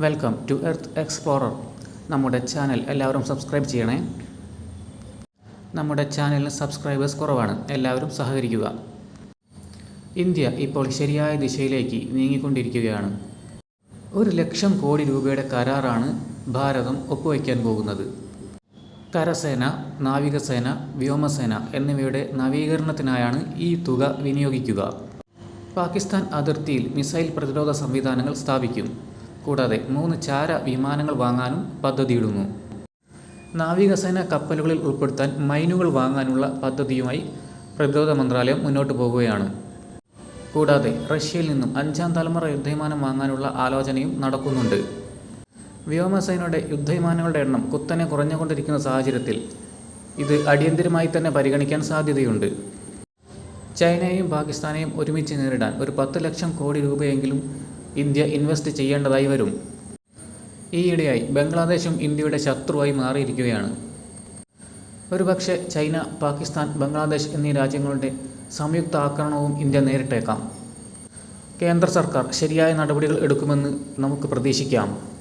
Welcome to earth explorer നമ്മുടെ channel എല്ലാവരും subscribe ചെയ്യണേ. നമ്മുടെ ചാനലിന് സബ്സ്ക്രൈബേഴ്സ് കുറവാണ്. എല്ലാവരും സഹകരിക്കുക. ഇന്ത്യ ഇപ്പോൾ ശരിയായ ദിശയിലേക്ക് നീങ്ങിക്കൊണ്ടിരിക്കുകയാണ്. ഒരു ലക്ഷം കോടി രൂപയുടെ കരാറാണ് ഭാരതം ഒപ്പുവയ്ക്കാൻ പോകുന്നത്. കരസേന നാവികസേന വ്യോമസേന എന്നിവയുടെ നവീകരണത്തിനായാണ് ഈ തുക വിനിയോഗിക്കുക. പാകിസ്ഥാൻ അതിർത്തിയിൽ മിസൈൽ പ്രതിരോധ സംവിധാനങ്ങൾ സ്ഥാപിക്കും. കൂടാതെ മൂന്ന് ചാര വിമാനങ്ങൾ വാങ്ങാനും പദ്ധതിയിടുന്നു. നാവികസേന കപ്പലുകളിൽ ഉൾപ്പെടുത്താൻ മൈനുകൾ വാങ്ങാനുള്ള പദ്ധതിയുമായി പ്രതിരോധ മന്ത്രാലയം മുന്നോട്ട് പോകുകയാണ് കൂടാതെ റഷ്യയിൽ നിന്നും അഞ്ചാം തലമുറ യുദ്ധവിമാനം വാങ്ങാനുള്ള ആലോചനയും നടക്കുന്നുണ്ട്. വ്യോമസേനയുടെ യുദ്ധവിമാനങ്ങളുടെ എണ്ണം കുത്തനെ കുറഞ്ഞുകൊണ്ടിരിക്കുന്ന സാഹചര്യത്തിൽ ഇത് അടിയന്തിരമായി തന്നെ പരിഗണിക്കാൻ സാധ്യതയുണ്ട്. ചൈനയെയും പാകിസ്ഥാനെയും ഒരുമിച്ച് നേരിടാൻ ഒരു പത്ത് ലക്ഷം കോടി രൂപയെങ്കിലും ഇന്ത്യ ഇൻവെസ്റ്റ് ചെയ്യേണ്ടതായി വരും. ഈയിടെയായി ബംഗ്ലാദേശും ഇന്ത്യയുടെ ശത്രുവായി മാറിയിരിക്കുകയാണ്. ഒരുപക്ഷെ ചൈന പാകിസ്ഥാൻ ബംഗ്ലാദേശ് എന്നീ രാജ്യങ്ങളുടെ സംയുക്ത ആക്രമണവും ഇന്ത്യ നേരിട്ടേക്കാം. കേന്ദ്ര സർക്കാർ ശരിയായ നടപടികൾ എടുക്കുമെന്ന് നമുക്ക് പ്രതീക്ഷിക്കാം.